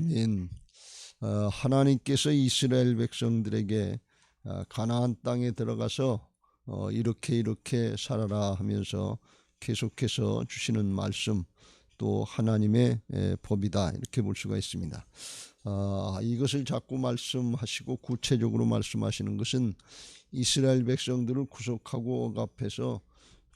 아멘. 어, 하나님께서 이스라엘 백성들에게 어, 가나안 땅에 들어가서 어, 이렇게 이렇게 살아라 하면서 계속해서 주시는 말씀 또 하나님의 에, 법이다 이렇게 볼 수가 있습니다. 아, 이것을 자꾸 말씀하시고 구체적으로 말씀하시는 것은 이스라엘 백성들을 구속하고 억압해서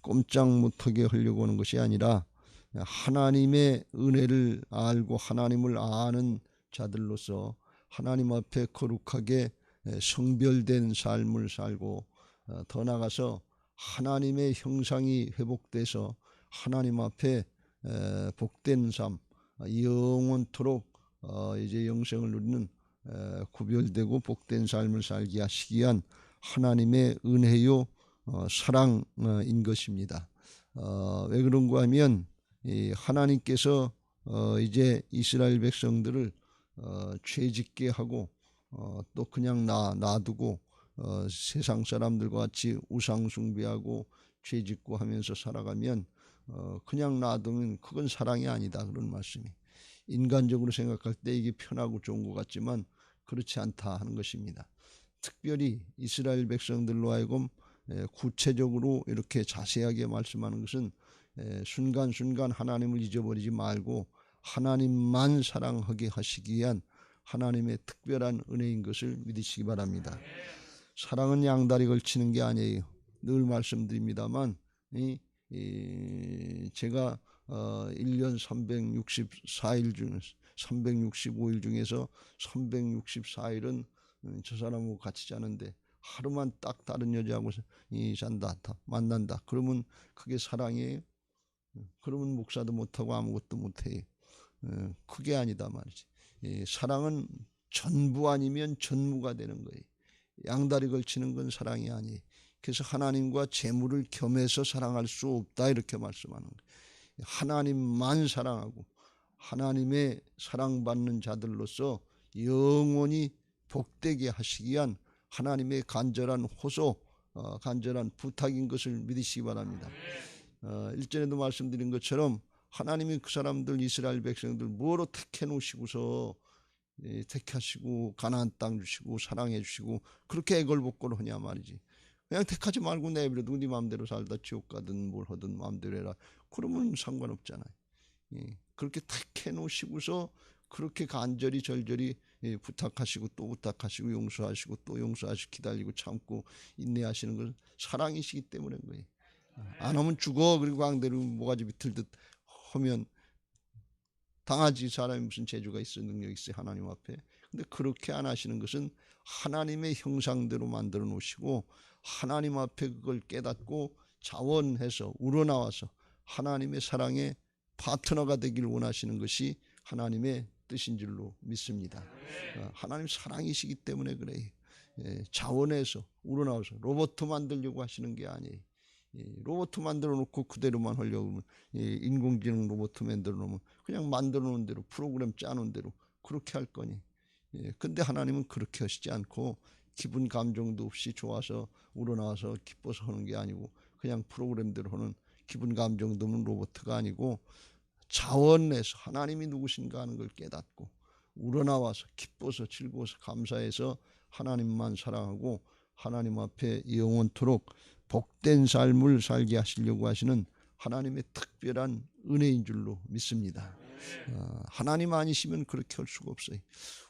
꼼짝 못하게 하려고 하는 것이 아니라 하나님의 은혜를 알고 하나님을 아는 자들로서 하나님 앞에 거룩하게 성별된 삶을 살고 어, 더 나가서 하나님의 형상이 회복돼서 하나님 앞에 복된 삶 영원토록 어, 이제 영생을 누리는 구별되고 복된 삶을 살게 하시기 위한 하나님의 은혜요 어, 사랑인 것입니다. 왜 그런가 하면 하나님께서 이제 이스라엘 백성들을 죄짓게 하고 또 그냥 놔 놔두고 어, 세상 사람들과 같이 우상 숭배하고 죄짓고 하면서 살아가면 어, 그냥 놔두면 그건 사랑이 아니다 그런 말씀이 인간적으로 생각할 때 이게 편하고 좋은 것 같지만 그렇지 않다 하는 것입니다. 특별히 이스라엘 백성들로 하여금 에, 구체적으로 이렇게 자세하게 말씀하는 것은 에, 순간순간 하나님을 잊어버리지 말고 하나님만 사랑하게 하시기 위한 하나님의 특별한 은혜인 것을 믿으시기 바랍니다. 사랑은 양다리 걸치는 게 아니에요. 늘 말씀드립니다만 이, 이 제가 어 1년 364일 중 365일 중에서 364일은 음, 저 사람하고 같이 자는데 하루만 딱 다른 여자하고 이 잔다 만난다 그러면 그게 사랑이에요 음, 그러면 목사도 못하고 아무것도 못해요 어, 그게 아니다 말이지 사랑은 전부 아니면 전무가 되는 거예요 양다리 걸치는 건 사랑이 아니. 그래서 하나님과 재물을 겸해서 사랑할 수 없다 이렇게 말씀하는 거예요. 하나님만 사랑하고 하나님의 사랑받는 자들로서 영원히 복되게 하시기 위한 하나님의 간절한 호소, 어, 간절한 부탁인 것을 믿으시기 바랍니다. 어, 일전에도 말씀드린 것처럼 하나님이 그 사람들 이스라엘 백성들 뭐로 택해 놓으시고서 예, 택하시고 가나안 땅 주시고 사랑해 주시고 그렇게 애걸복걸 하냐 말이지. 그냥 택하지 말고 내버려두고 네 마음대로 살다 지옥 가든 뭘 하든 마음대로 해라. 그러면 상관없잖아요. 예, 그렇게 택해 놓으시고서 그렇게 간절히 절절히 예, 부탁하시고 또 부탁하시고 용서하시고 또 용서하시고 기다리고 참고 인내하시는 건 사랑이시기 때문인 거예요. 안 하면 죽어 그리고 광대로 모가지 비틀 듯 하면 당하지 사람이 무슨 재주가 있어 능력 있어 하나님 앞에 근데 그렇게 안 하시는 것은 하나님의 형상대로 만들어 놓으시고 하나님 앞에 그걸 깨닫고 자원해서 우러나와서 하나님의 사랑의 파트너가 되길 원하시는 것이 하나님의 뜻인 줄로 믿습니다. 어, 하나님 사랑이시기 때문에 그래요. 예, 자원해서 우러나와서 로봇 만들려고 하시는 게 아니에요. 로봇 만들어 놓고 그대로만 하려고 하면 인공지능 로봇 만들어 놓으면 그냥 만들어 놓은 대로 프로그램 짜 놓은 대로 그렇게 할 거니. 예, 근데 하나님은 그렇게 하시지 않고 기분 감정도 없이 좋아서 우러나와서 기뻐서 하는 게 아니고 그냥 프로그램대로 하는 기분 감정도 없는 로봇가 아니고 자원 내서 하나님이 누구신가 하는 걸 깨닫고 우러나와서 기뻐서 즐거워서 감사해서 하나님만 사랑하고 하나님 앞에 영원토록 복된 삶을 살게 하시려고 하시는 하나님의 특별한 은혜인 줄로 믿습니다. 어, 하나님 아니시면 그렇게 할 수가 없어요.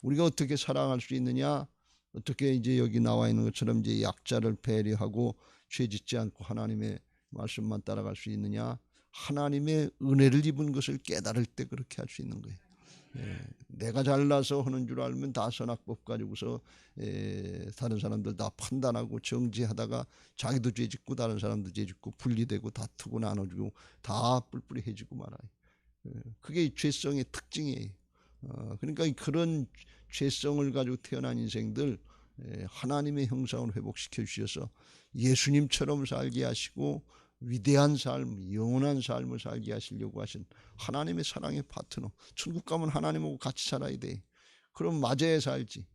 우리가 어떻게 사랑할 수 있느냐? 어떻게 이제 여기 나와 있는 것처럼 이제 약자를 배려하고 죄 짓지 않고 하나님의 말씀만 따라갈 수 있느냐? 하나님의 은혜를 입은 것을 깨달을 때 그렇게 할 수 있는 거예요. 예, 내가 잘나서 하는 줄 알면 다 선악법 가지고서 예, 다른 사람들 다 판단하고 정지하다가 자기도 죄짓고 다른 사람도 죄짓고 분리되고 다투고 나눠주고 다 뿔뿔이해지고 말아요. 예, 그게 죄성의 특징이에요. 어, 그러니까 그런 죄성을 가지고 태어난 인생들 예, 하나님의 형상을 회복시켜 주셔서 예수님처럼 살게 하시고 위대한 삶, 영원한 삶을 살게 하시려고 하신 하나님의 사랑의 파트너. 천국 가면 하나님하고 같이 살아야 돼. 그럼 맞아야 살지.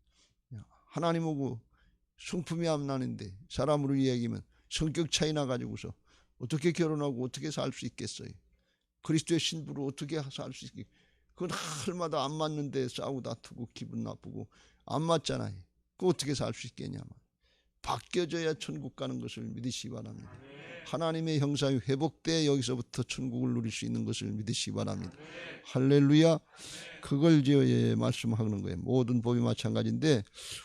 하나님하고 성품이 안 나는데 사람으로 이야기하면 성격 차이 나 가지고서 어떻게 결혼하고 어떻게 살 수 있겠어요? 그리스도의 신부로 어떻게 살 수 있겠? 그 날마다 안 맞는데 싸우고 다투고 기분 나쁘고 안 맞잖아요. 그 어떻게 살 수 있겠냐 말. 바뀌어져야 천국 가는 것을 믿으시기 바랍니다. 하나님의 형상이 회복돼 여기서부터 천국을 누릴 수 있는 것을 믿으시기 바랍니다. 할렐루야. 그걸 이제 예, 말씀하는 거예요. 모든 법이 마찬가지인데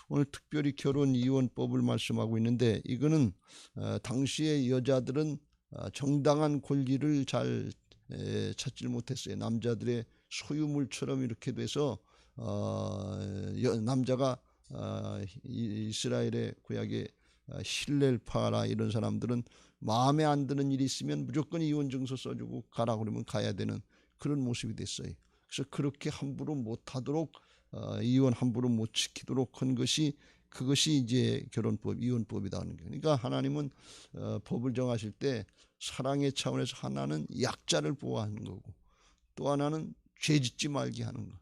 오늘 특별히 결혼 이혼법을 말씀하고 있는데 이거는 어, 당시의 여자들은 어, 정당한 권리를 잘 에, 찾지 못했어요. 남자들의 소유물처럼 이렇게 돼서 어, 여, 남자가 어, 이- 이스라엘의 구약의 어, 힐렐파라 이런 사람들은 마음에 안 드는 일이 있으면 무조건 이혼 증서 써주고 가라 그러면 가야 되는 그런 모습이 됐어요. 그래서 그렇게 함부로 못하도록 어, 이혼 함부로 못 지키도록 한 것이 그것이 이제 결혼법 이혼법이다 하는 거예요. 그러니까 하나님은 어, 법을 정하실 때 사랑의 차원에서 하나는 약자를 보호하는 거고 또 하나는 죄짓지 말게 하는 거.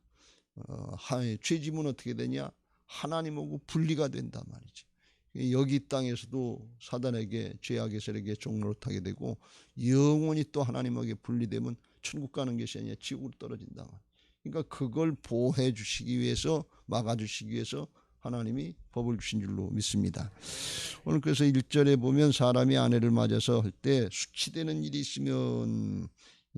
어, 하, 죄짐은 어떻게 되냐? 하나님하고 분리가 된단 말이지. 여기 땅에서도 사단에게 죄악의 세력에 종노릇하게 되고 영원히 또 하나님에게 분리되면 천국 가는 것이 아니라 지옥으로 떨어진다. 그러니까 그걸 보호해 주시기 위해서 막아 주시기 위해서 하나님이 법을 주신 줄로 믿습니다. 오늘 그래서 1절에 보면 사람이 아내를 맞아서 할 때 수치되는 일이 있으면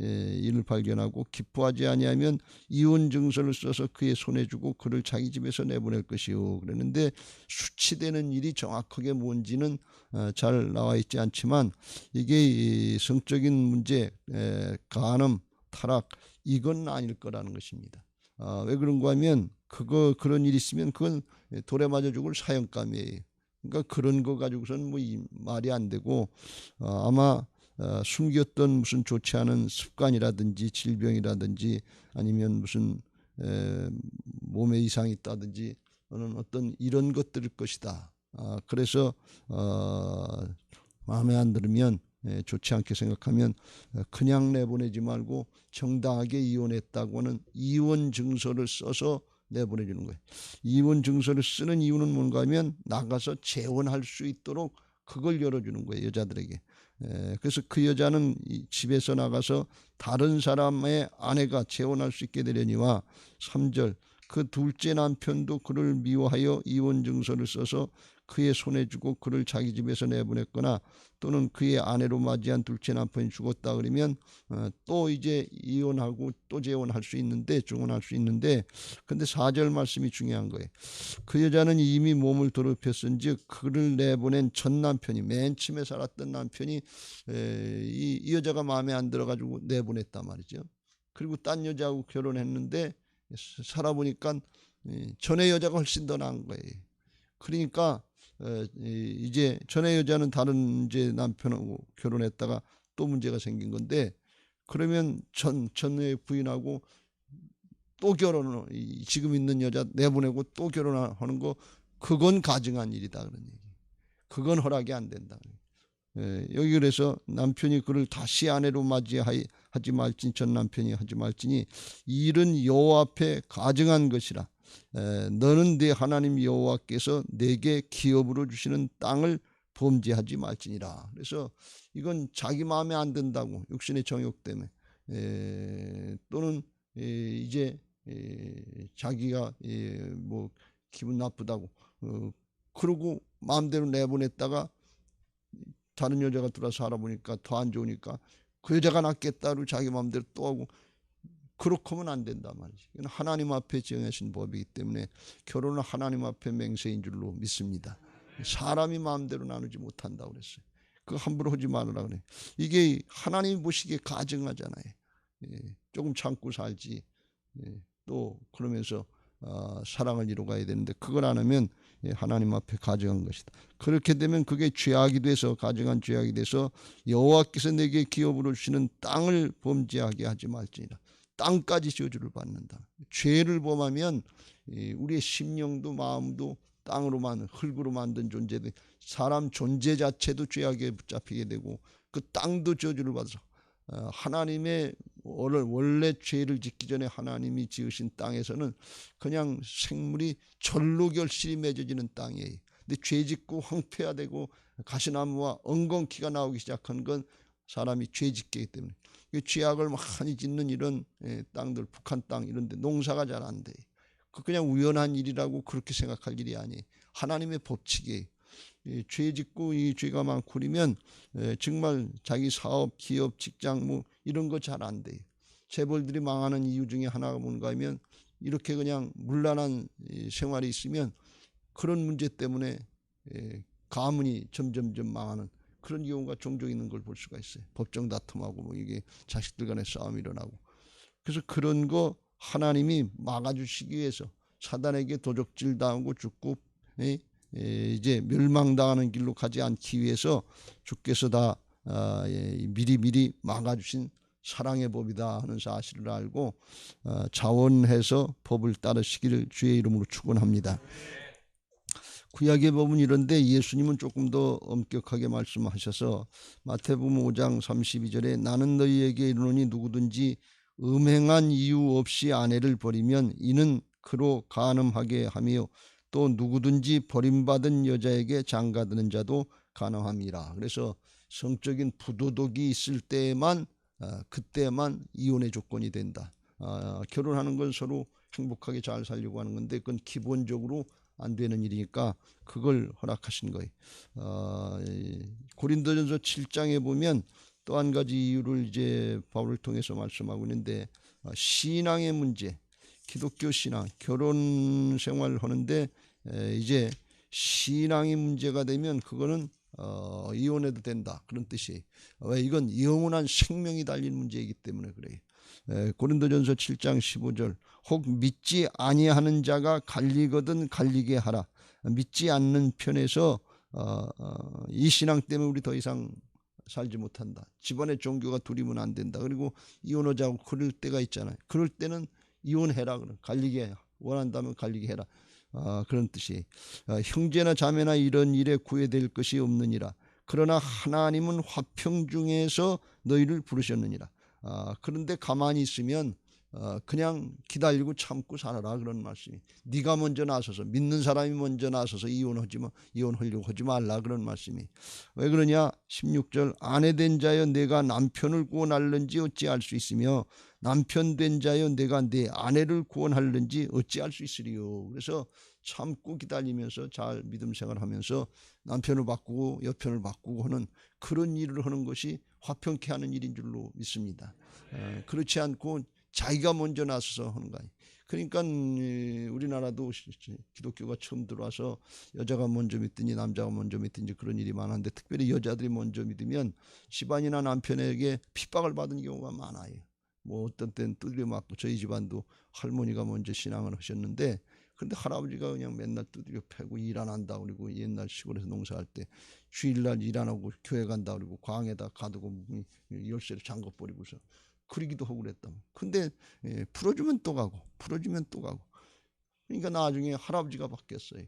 예, 이를 발견하고 기뻐하지 아니하면 이혼 증서를 써서 그의 손에 주고 그를 자기 집에서 내보낼 것이요 그랬는데 수치되는 일이 정확하게 뭔지는 어, 잘 나와 있지 않지만 이게 이 성적인 문제, 에, 간음, 타락 이건 아닐 거라는 것입니다. 아, 왜 그런가 하면 그거 그런 일이 있으면 그건 돌에 맞아 죽을 사형감이에요. 그러니까 그런 거 가지고서는 뭐이 말이 안 되고 어, 아마 어, 숨겼던 무슨 좋지 않은 습관이라든지 질병이라든지 아니면 무슨 에, 몸에 이상이 있다든지 또는 어떤 이런 것들일 것이다. 아, 그래서 어, 마음에 안 들으면 에, 좋지 않게 생각하면 어, 그냥 내보내지 말고 정당하게 이혼했다고는 이혼 증서를 써서 내보내주는 거예요. 이혼 증서를 쓰는 이유는 뭔가 하면 나가서 재혼할 수 있도록 그걸 열어주는 거예요 여자들에게. 에, 그래서 그 여자는 이 집에서 나가서 다른 사람의 아내가 재혼할 수 있게 되려니와 3절 그 둘째 남편도 그를 미워하여 이혼 증서를 써서 그의 손에 주고 그를 자기 집에서 내보냈거나 또는 그의 아내로 맞이한 둘째 남편이 죽었다 그러면 어, 또 이제 이혼하고 또 재혼할 수 있는데 중혼할 수 있는데 근데 4절 말씀이 중요한 거예요. 그 여자는 이미 몸을 더럽혔은즉 그를 내보낸 전 남편이 맨 처음에 살았던 남편이 에, 이, 이 여자가 마음에 안 들어가지고 내보냈단 말이죠. 그리고 딴 여자하고 결혼했는데 살아보니까 이, 전에 여자가 훨씬 더 나은 거예요. 그러니까 어, 이- 이제 전에 여자는 다른 이제 남편하고 결혼했다가 또 문제가 생긴 건데 그러면 전 전에 부인하고 또 결혼을 이- 지금 있는 여자 내보내고 또 결혼하는 거 그건 가증한 일이다 그런 얘기. 그건 허락이 안 된다. 예, 여기 그래서 남편이 그를 다시 아내로 맞이하지 말진 전 남편이 하지 말지니 이 일은 여호와 앞에 가증한 것이라. 에, 너는 내 하나님 여호와께서 내게 기업으로 주시는 땅을 범죄하지 말지니라. 그래서 이건 자기 마음에 안 든다고 육신의 정욕 때문에 에, 또는 에, 이제 에, 자기가 에, 뭐 기분 나쁘다고 어, 그러고 마음대로 내보냈다가 다른 여자가 들어서 알아보니까 더 안 좋으니까 그 여자가 낫겠다고 자기 마음대로 또 하고 그렇게 하면 안 된단 말이지. 이건 하나님 앞에 정하신 법이기 때문에 결혼은 하나님 앞에 맹세인 줄로 믿습니다. 사람이 마음대로 나누지 못한다고 그랬어요. 그 함부로 하지 말으라 그래. 이게 하나님 보시기에 가증하잖아요. 예, 조금 참고 살지. 예, 또 그러면서 어, 사랑을 이루어가야 되는데 그걸 안 하면 예, 하나님 앞에 가증한 것이다. 그렇게 되면 그게 죄악이 돼서 가증한 죄악이 돼서 여호와께서 내게 기업으로 주시는 땅을 범죄하게 하지 말지니라. 땅까지 저주를 받는다. 죄를 범하면 이 우리의 심령도 마음도 땅으로만 흙으로 만든 존재들 사람 존재 자체도 죄악에 붙잡히게 되고 그 땅도 저주를 받아서 어, 하나님의 원래 죄를 짓기 전에 하나님이 지으신 땅에서는 그냥 생물이 절로 결실이 맺어지는 땅이에요. 근데 죄 짓고 황폐화되고 가시나무와 엉겅퀴가 나오기 시작한 건 사람이 죄 짓기 때문에 그 쥐약을 많이 짓는 이런 예, 땅들 북한 땅 이런 데 농사가 잘 안 돼. 그 그냥 우연한 일이라고 그렇게 생각할 일이 아니. 하나님의 법칙이 이죄 짓고 이 죄가 많고 그러면 예, 정말 자기 사업, 기업, 직장 뭐 이런 거 잘 안 돼요. 재벌들이 망하는 이유 중에 하나가 뭔가 하면 이렇게 그냥 문란한 이 생활이 있으면 그런 문제 때문에 예, 가문이 점점점 망하는 그런 경우가 종종 있는 걸 볼 수가 있어요. 법정 다툼하고 뭐 이게 자식들 간의 싸움이 일어나고. 그래서 그런 거 하나님이 막아주시기 위해서 사단에게 도적질 당하고 죽고 예, 예, 이제 멸망당하는 길로 가지 않기 위해서 주께서 다 아, 예, 미리 미리 막아주신 사랑의 법이다 하는 사실을 알고 어, 자원해서 법을 따르시기를 주의 이름으로 축원합니다. 구약의 법은 이런데 예수님은 조금 더 엄격하게 말씀하셔서 마태복음 5장 32절에 나는 너희에게 이르노니 누구든지 음행한 이유 없이 아내를 버리면 이는 그로 간음하게 하며 또 누구든지 버림받은 여자에게 장가드는 자도 간음함이라. 그래서 성적인 부도덕이 있을 때만 어, 그때만 이혼의 조건이 된다. 어, 결혼하는 건 서로 행복하게 잘 살려고 하는 건데 그건 기본적으로 안 되는 일이니까 그걸 허락하신 거예요. 어, 고린도전서 7장에 보면 또 한 가지 이유를 이제 바울을 통해서 말씀하고 있는데 어, 신앙의 문제, 기독교 신앙, 결혼 생활을 하는데 에, 이제 신앙이 문제가 되면 그거는 어, 이혼해도 된다 그런 뜻이. 왜 이건 영원한 생명이 달린 문제이기 때문에 그래요. 에, 고린도전서 7장 15절 혹 믿지 아니하는 자가 갈리거든 갈리게 하라. 믿지 않는 편에서 어, 어, 이 신앙 때문에 우리 더 이상 살지 못한다. 집안의 종교가 두리면 안 된다. 그리고 이혼하자고 그럴 때가 있잖아요. 그럴 때는 이혼해라. 그럼 갈리게 원한다면 갈리게 해라. 아, 그런 뜻이 아, 형제나 자매나 이런 일에 구애될 것이 없느니라. 그러나 하나님은 화평 중에서 너희를 부르셨느니라. 아, 그런데 가만히 있으면 어, 그냥 기다리고 참고 살아라 그런 말씀이. 네가 먼저 나서서 믿는 사람이 먼저 나서서 이혼하지 마 이혼하려고 하지 말라 그런 말씀이. 왜 그러냐? 16절 아내 된 자여 내가 남편을 구원할는지 어찌할 수 있으며 남편 된 자여 내가 내 아내를 구원할는지 어찌할 수 있으리요. 그래서 참고 기다리면서 잘 믿음 생활하면서 남편을 바꾸고 여편을 바꾸고 하는 그런 일을 하는 것이 화평케 하는 일인 줄로 믿습니다. 어, 그렇지 않고 자기가 먼저 나서서 하는 거 아니에요. 그러니까 우리나라도 기독교가 처음 들어와서 여자가 먼저 믿든지 남자가 먼저 믿든지 그런 일이 많은데 특별히 여자들이 먼저 믿으면 집안이나 남편에게 핍박을 받은 경우가 많아요. 뭐 어떤 때는 두드려 맞고 저희 집안도 할머니가 먼저 신앙을 하셨는데 근데 할아버지가 그냥 맨날 두드려 패고 일 안 한다 그리고 옛날 시골에서 농사할 때 주일날 일 안 하고 교회 간다 그리고 광에다 가두고 열쇠를 잠궈 버리고서 그러기도 하고 그랬다. 근데 예, 풀어주면 또 가고 풀어주면 또 가고. 그러니까 나중에 할아버지가 바뀌었어요.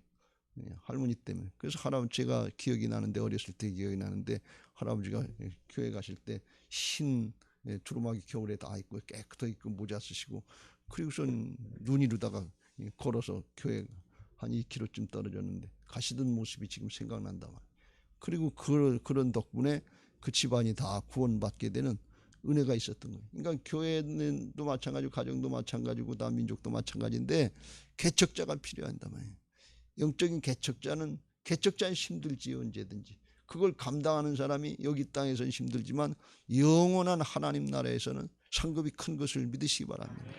예, 할머니 때문에. 그래서 할아버지 제가 기억이 나는데 어렸을 때 기억이 나는데 할아버지가 예, 교회 가실 때흰 예, 두루마기 겨울에 다 입고 깨끗하게 입고 모자 쓰시고 그리고선 눈 이루다가 예, 걸어서 교회 한 2km쯤 떨어졌는데 가시던 모습이 지금 생각난다 말. 그리고 그, 그런 덕분에 그 집안이 다 구원받게 되는 은혜가 있었던 거예요. 그러니까 교회도 마찬가지고 가정도 마찬가지고 다 민족도 마찬가지인데 개척자가 필요한다 말이에요. 영적인 개척자는 개척자는 힘들지 언제든지 그걸 감당하는 사람이 여기 땅에서는 힘들지만 영원한 하나님 나라에서는 상급이 큰 것을 믿으시기 바랍니다.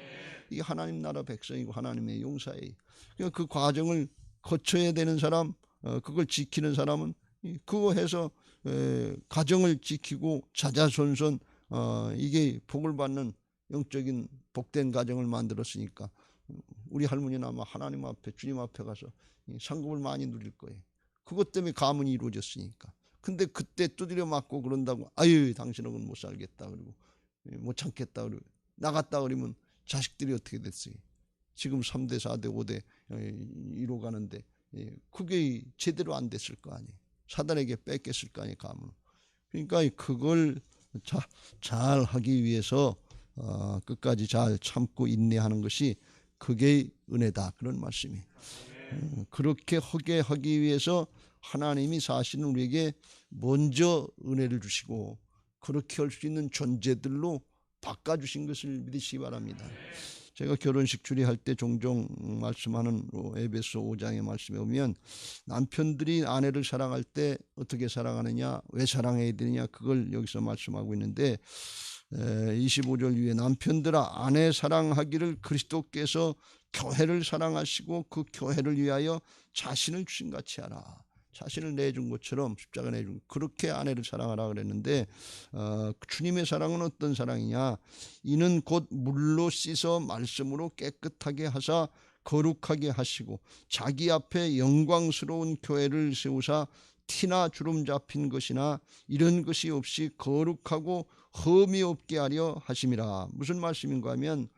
이게 하나님 나라 백성이고 하나님의 용사예요. 그러니까 그 과정을 거쳐야 되는 사람, 어, 그걸 지키는 사람은 그거 해서 가정을 지키고 자자손손 어, 이게 복을 받는 영적인 복된 가정을 만들었으니까 우리 할머니는 아마 하나님 앞에 주님 앞에 가서 상급을 많이 누릴 거예요. 그것 때문에 가문이 이루어졌으니까. 근데 그때 두드려 맞고 그런다고 아유 당신은 못 살겠다 그리고 못 참겠다 그리고 나갔다 그러면 자식들이 어떻게 됐어요? 지금 3대 4대 5대 이로 가는데 그게 제대로 안 됐을 거 아니에요. 사단에게 뺏겼을 거 아니에요 가문. 그러니까 그걸 자, 잘 하기 위해서 어, 끝까지 잘 참고 인내하는 것이 그게 은혜다 그런 말씀이. 음, 그렇게 하게 하기 위해서 하나님이 사실은 우리에게 먼저 은혜를 주시고 그렇게 할 수 있는 존재들로 바꿔주신 것을 믿으시기 바랍니다. 제가 결혼식 주례할 때 종종 말씀하는 에베소 5장의 말씀에 보면 남편들이 아내를 사랑할 때 어떻게 사랑하느냐, 왜 사랑해야 되느냐 그걸 여기서 말씀하고 있는데 25절 위에 남편들아 아내 사랑하기를 그리스도께서 교회를 사랑하시고 그 교회를 위하여 자신을 주신 같이 하라. 자신을 내준 것처럼 십자가 내준 그렇게 아내를 사랑하라 그랬는데 어, 주님의 사랑은 어떤 사랑이냐? 이는 곧 물로 씻어 말씀으로 깨끗하게 하사 거룩하게 하시고 자기 앞에 영광스러운 교회를 세우사 티나 주름 잡힌 것이나 이런 것이 없이 거룩하고 흠이 없게 하려 하심이라. 무슨 말씀인가 하면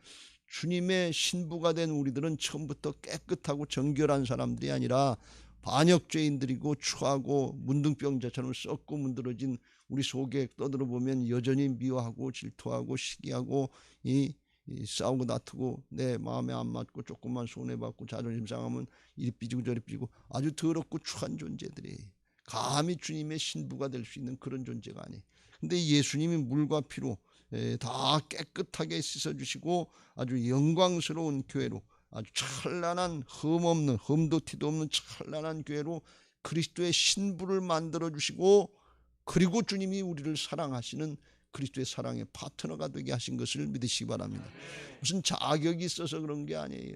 주님의 신부가 된 우리들은 처음부터 깨끗하고 정결한 사람들이 아니라 반역죄인들이고 추하고 문둥병자처럼 썩고 문드러진 우리 속에 떠들어 보면 여전히 미워하고 질투하고 시기하고 이, 이 싸우고 다투고 내 마음에 안 맞고 조금만 손해 받고 자존심 상하면 이리 삐지고 저리 삐지고 아주 더럽고 추한 존재들이 감히 주님의 신부가 될 수 있는 그런 존재가 아니. 근데 예수님이 물과 피로 다 깨끗하게 씻어 주시고 아주 영광스러운 교회로 아주 찬란한 흠 없는 흠도 티도 없는 찬란한 교회로 그리스도의 신부를 만들어 주시고 그리고 주님이 우리를 사랑하시는 그리스도의 사랑의 파트너가 되게 하신 것을 믿으시기 바랍니다. 무슨 자격이 있어서 그런 게 아니에요.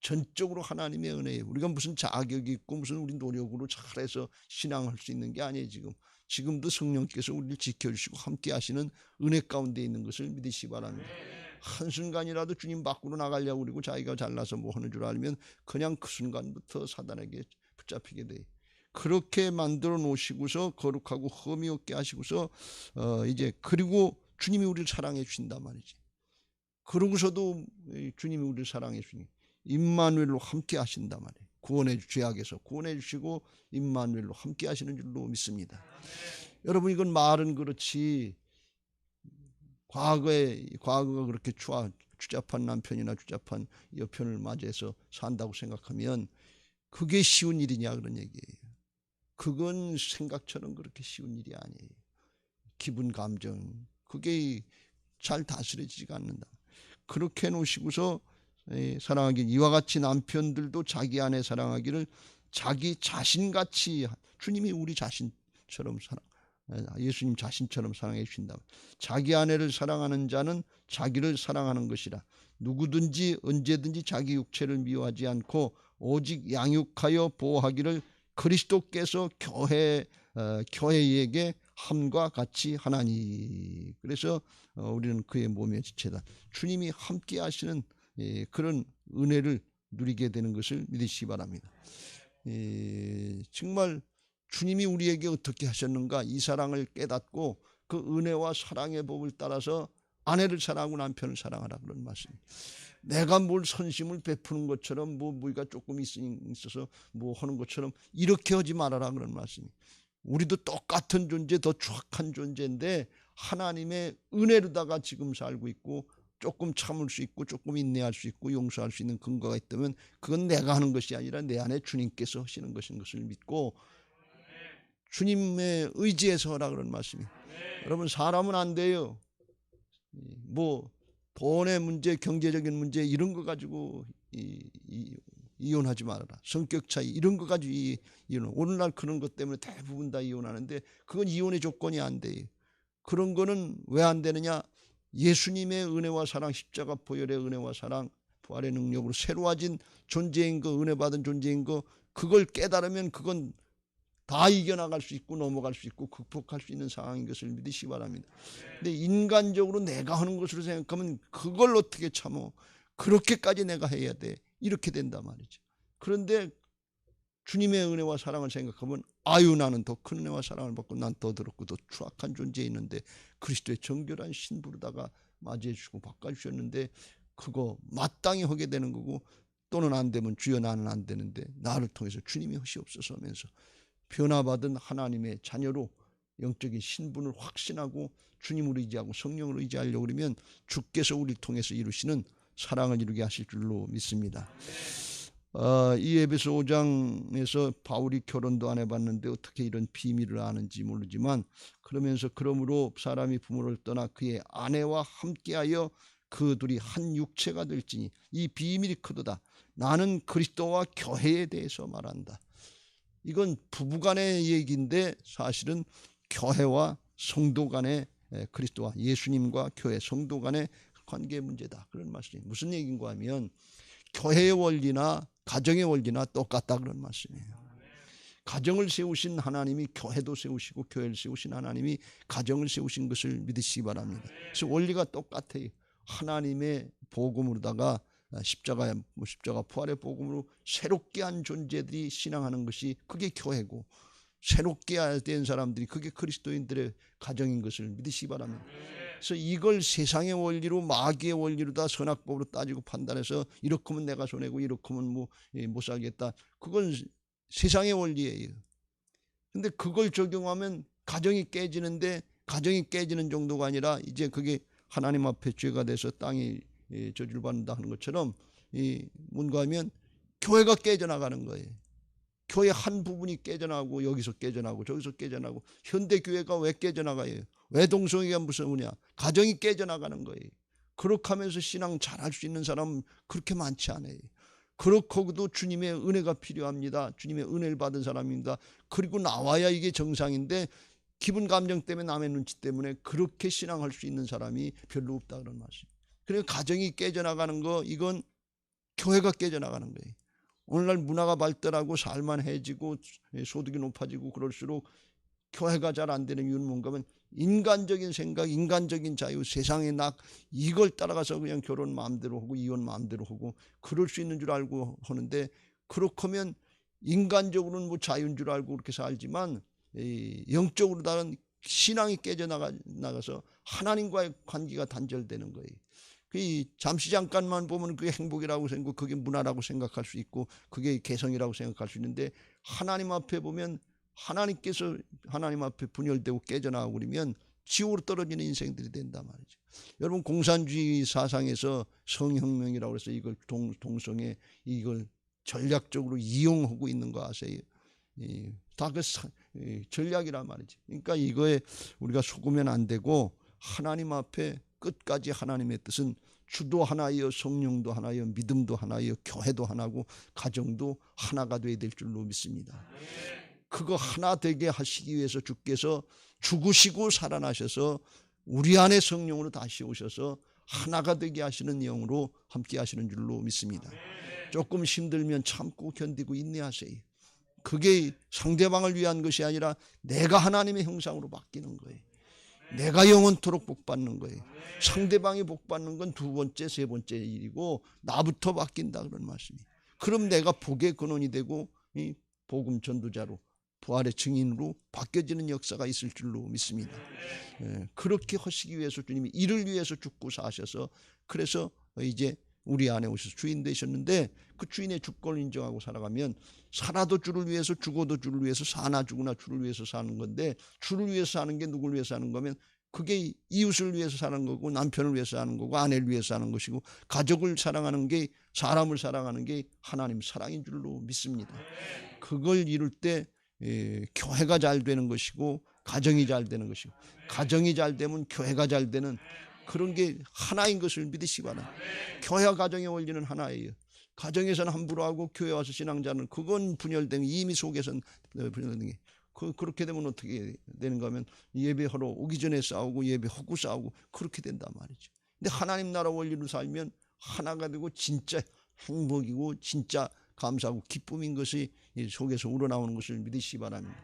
전적으로 하나님의 은혜예요. 우리가 무슨 자격이 있고 무슨 우리 노력으로 잘해서 신앙할 수 있는 게 아니에요. 지금 지금도 성령께서 우리를 지켜주시고 함께 하시는 은혜 가운데 있는 것을 믿으시기 바랍니다. 한순간이라도 주님 밖으로 나가려고 그리고 자기가 잘나서 뭐 하는 줄 알면 그냥 그 순간부터 사단에게 붙잡히게 돼. 그렇게 만들어 놓으시고서 거룩하고 흠이 없게 하시고서 어 이제 그리고 주님이 우리를 사랑해 주신단 말이지. 그러고서도 주님이 우리를 사랑해 주니 임마누엘로 함께 하신단 말이에요. 구원해 죄악에서 구원해 주시고 임마누엘로 함께 하시는 줄로 믿습니다. 여러분 이건 말은 그렇지 과거에 과거가 그렇게 추하, 추잡한 남편이나 추잡한 여편을 맞이해서 산다고 생각하면 그게 쉬운 일이냐 그런 얘기예요. 그건 생각처럼 그렇게 쉬운 일이 아니에요. 기분 감정 그게 잘 다스려지지가 않는다. 그렇게 놓으시고서 사랑하기 이와 같이 남편들도 자기 아내 사랑하기를 자기 자신같이 주님이 우리 자신처럼 사랑 예수님 자신처럼 사랑해 주신다. 자기 아내를 사랑하는 자는 자기를 사랑하는 것이라. 누구든지 언제든지 자기 육체를 미워하지 않고 오직 양육하여 보호하기를 그리스도께서 교회 어, 교회에게 함과 같이 하나니. 그래서 어, 우리는 그의 몸의 지체다. 주님이 함께 하시는 예, 그런 은혜를 누리게 되는 것을 믿으시기 바랍니다. 예, 정말 주님이 우리에게 어떻게 하셨는가 이 사랑을 깨닫고 그 은혜와 사랑의 법을 따라서 아내를 사랑하고 남편을 사랑하라 그런 말씀. 내가 뭘 선심을 베푸는 것처럼 뭐 무의가 조금 있어서 뭐 하는 것처럼 이렇게 하지 말아라 그런 말씀이. 우리도 똑같은 존재, 더 추악한 존재인데 하나님의 은혜로다가 지금 살고 있고 조금 참을 수 있고 조금 인내할 수 있고 용서할 수 있는 근거가 있다면 그건 내가 하는 것이 아니라 내 안에 주님께서 하시는 것인 것을 믿고 주님의 의지에서 하라 그런 말씀이. 네. 여러분 사람은 안 돼요. 뭐 돈의 문제, 경제적인 문제 이런 거 가지고 이, 이, 이혼하지 말아라. 성격 차이 이런 거 가지고 이, 이혼. 오늘날 그런 것 때문에 대부분 다 이혼하는데 그건 이혼의 조건이 안 돼요. 그런 거는 왜 안 되느냐? 예수님의 은혜와 사랑, 십자가 보혈의 은혜와 사랑, 부활의 능력으로 새로워진 존재인 거, 은혜 받은 존재인 거, 그걸 깨달으면 그건 다 이겨나갈 수 있고 넘어갈 수 있고 극복할 수 있는 상황인 것을 믿으시기 바랍니다. 근데 인간적으로 내가 하는 것으로 생각하면 그걸 어떻게 참어? 그렇게까지 내가 해야 돼. 이렇게 된단 말이죠. 그런데 주님의 은혜와 사랑을 생각하면 아유 나는 더 큰 은혜와 사랑을 받고 난 더 더럽고 더 추악한 존재에 있는데 그리스도의 정결한 신부로다가 맞이해 주시고 바꿔 주셨는데 그거 마땅히 하게 되는 거고 또는 안 되면 주여 나는 안 되는데 나를 통해서 주님이 하시옵소서 하면서 변화받은 하나님의 자녀로 영적인 신분을 확신하고 주님을 의지하고 성령을 의지하려고 그러면 주께서 우리를 통해서 이루시는 사랑을 이루게 하실 줄로 믿습니다. 어, 이 에베소 5장에서 바울이 결혼도 안 해봤는데 어떻게 이런 비밀을 아는지 모르지만 그러면서 그러므로 사람이 부모를 떠나 그의 아내와 함께하여 그 둘이 한 육체가 될지니 이 비밀이 크도다. 나는 그리스도와 교회에 대해서 말한다. 이건 부부간의 얘기인데 사실은 교회와 성도 간의 에, 그리스도와 예수님과 교회 성도 간의 관계 문제다. 그런 말씀이 무슨 얘기인가 하면 교회의 원리나 가정의 원리나 똑같다 그런 말씀이에요. 가정을 세우신 하나님이 교회도 세우시고 교회를 세우신 하나님이 가정을 세우신 것을 믿으시기 바랍니다. 그래서 원리가 똑같아요. 하나님의 복음으로다가 십자가 뭐 십자가 부활의 복음으로 새롭게 한 존재들이 신앙하는 것이 그게 교회고 새롭게 된 사람들이 그게 그리스도인들의 가정인 것을 믿으시기 바랍니다. 그래서 이걸 세상의 원리로 마귀의 원리로 다 선악법으로 따지고 판단해서 이렇게 하면 내가 손해고 이렇게 하면 뭐못 살겠다. 그건 세상의 원리예요. 근데 그걸 적용하면 가정이 깨지는데 가정이 깨지는 정도가 아니라 이제 그게 하나님 앞에 죄가 돼서 땅이 예, 저주받는다 하는 것처럼 이 뭔가 하면 교회가 깨져나가는 거예요. 교회 한 부분이 깨져나가고 여기서 깨져나가고 저기서 깨져나가고 현대 교회가 왜 깨져나가요? 왜 동성애가 무서우냐? 가정이 깨져나가는 거예요. 그렇게 하면서 신앙 잘할 수 있는 사람 그렇게 많지 않아요. 그렇고도 주님의 은혜가 필요합니다. 주님의 은혜를 받은 사람입니다. 그리고 나와야 이게 정상인데 기분 감정 때문에 남의 눈치 때문에 그렇게 신앙할 수 있는 사람이 별로 없다 그런 말씀. 그래 가정이 깨져나가는 거 이건 교회가 깨져나가는 거예요. 오늘날 문화가 발달하고 살만해지고 소득이 높아지고 그럴수록 교회가 잘 안 되는 이유는 뭔가 하면 인간적인 생각, 인간적인 자유, 세상의 낙 이걸 따라가서 그냥 결혼 마음대로 하고 이혼 마음대로 하고 그럴 수 있는 줄 알고 하는데 그렇다면 인간적으로는 뭐 자유인 줄 알고 그렇게 살지만 영적으로 다른 신앙이 깨져나가 나가서 하나님과의 관계가 단절되는 거예요. 그 잠시 잠깐만 보면 그게 행복이라고 생각하고 그게 문화라고 생각할 수 있고 그게 개성이라고 생각할 수 있는데 하나님 앞에 보면 하나님께서 하나님 앞에 분열되고 깨져나가고 그러면 지옥으로 떨어지는 인생들이 된단 말이죠. 여러분 공산주의 사상에서 성혁명이라고 해서 이걸 동, 동성애 이걸 전략적으로 이용하고 있는 거 아세요? 다그 전략이란 말이지. 그러니까 이거에 우리가 속으면 안 되고 하나님 앞에 끝까지 하나님의 뜻은 주도 하나여 성령도 하나여 믿음도 하나여 교회도 하나고 가정도 하나가 되어야 될 줄로 믿습니다. 그거 하나 되게 하시기 위해서 주께서 죽으시고 살아나셔서 우리 안에 성령으로 다시 오셔서 하나가 되게 하시는 영으로 함께 하시는 줄로 믿습니다. 조금 힘들면 참고 견디고 인내하세요. 그게 상대방을 위한 것이 아니라 내가 하나님의 형상으로 바뀌는 거예요. 내가 영원토록 복 받는 거예요. 상대방이 복 받는 건 두 번째, 세 번째 일이고 나부터 바뀐다 그런 말씀이. 그럼 내가 복의 근원이 되고 이 복음 전도자로 부활의 증인으로 바뀌어지는 역사가 있을 줄로 믿습니다. 예, 그렇게 하시기 위해서 주님이 이를 위해서 죽고 사셔서 그래서 이제 우리 안에 오셔서 주인 되셨는데 그 주인의 주권을 인정하고 살아가면 살아도 주를 위해서 죽어도 주를 위해서 사나 죽으나 주를 위해서 사는 건데 주를 위해서 사는 게 누구를 위해서 사는 거면 그게 이웃을 위해서 사는 거고 남편을 위해서 사는 거고 아내를 위해서 사는 것이고 가족을 사랑하는 게 사람을 사랑하는 게 하나님 사랑인 줄로 믿습니다. 그걸 이룰 때 에, 교회가 잘 되는 것이고 가정이 잘 되는 것이고 가정이 잘 되면 교회가 잘 되는 그런 게 하나인 것을 믿으시기 바랍니다. 교회와 가정의 원리는 하나예요. 가정에서는 함부로 하고 교회 와서 신앙자는 그건 분열된 이미 속에선 분열된 게 그, 그렇게 되면 어떻게 되는가 하면 예배하러 오기 전에 싸우고 예배하고 싸우고 그렇게 된단 말이죠. 근데 하나님 나라 원리로 살면 하나가 되고 진짜 행복이고 진짜 감사하고 기쁨인 것이 속에서 우러나오는 것을 믿으시기 바랍니다.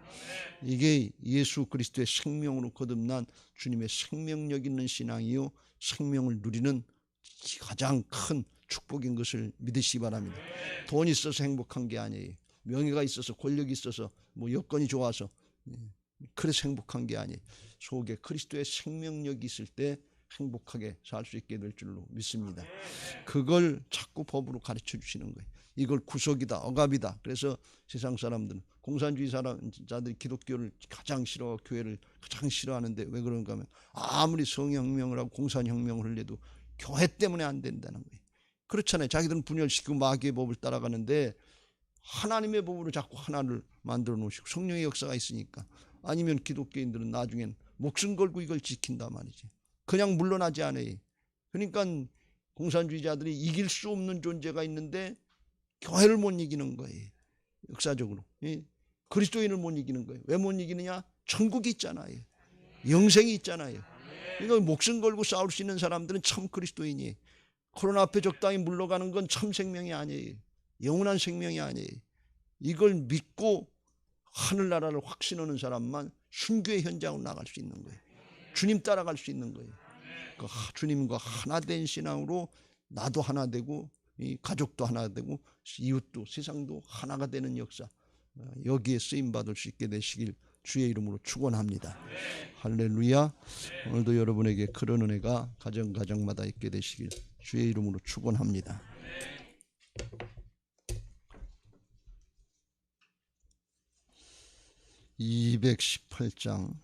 이게 예수 그리스도의 생명으로 거듭난 주님의 생명력 있는 신앙이요 생명을 누리는 가장 큰 축복인 것을 믿으시기 바랍니다. 돈이 있어서 행복한 게 아니에요. 명예가 있어서 권력이 있어서 뭐 여건이 좋아서 예, 그래서 행복한 게 아니에요. 속에 그리스도의 생명력이 있을 때 행복하게 살 수 있게 될 줄로 믿습니다. 그걸 자꾸 법으로 가르쳐 주시는 거예요. 이걸 구속이다, 억압이다. 그래서 세상 사람들은 공산주의 사람자들이 기독교를 가장 싫어, 교회를 가장 싫어하는데 왜 그런가 하면 아무리 성혁명을 하고 공산혁명을 해도 교회 때문에 안 된다는 거예요. 그렇잖아요. 자기들은 분열시키고 마귀의 법을 따라가는데 하나님의 법으로 자꾸 하나를 만들어 놓으시고 성령의 역사가 있으니까 아니면 기독교인들은 나중엔 목숨 걸고 이걸 지킨단 말이지. 그냥 물러나지 않아요. 그러니까 공산주의자들이 이길 수 없는 존재가 있는데 교회를 못 이기는 거예요. 역사적으로. 예. 그리스도인을 못 이기는 거예요. 왜 못 이기느냐? 천국이 있잖아요. 영생이 있잖아요. 그러니까 목숨 걸고 싸울 수 있는 사람들은 참 그리스도인이에요. 코로나 앞에 적당히 물러가는 건 참 생명이 아니에요. 영원한 생명이 아니에요. 이걸 믿고 하늘나라를 확신하는 사람만 순교의 현장으로 나갈 수 있는 거예요. 주님 따라갈 수 있는 거예요. 그 하- 주님과 하나 된 신앙으로 나도 하나 되고 이 가족도 하나 되고 이웃도 세상도 하나가 되는 역사 어, 여기에 쓰임 받을 수 있게 되시길 주의 이름으로 축원합니다. 할렐루야. 오늘도 여러분에게 그런 은혜가 가정 가정마다 있게 되시길 주의 이름으로 축원합니다. 218장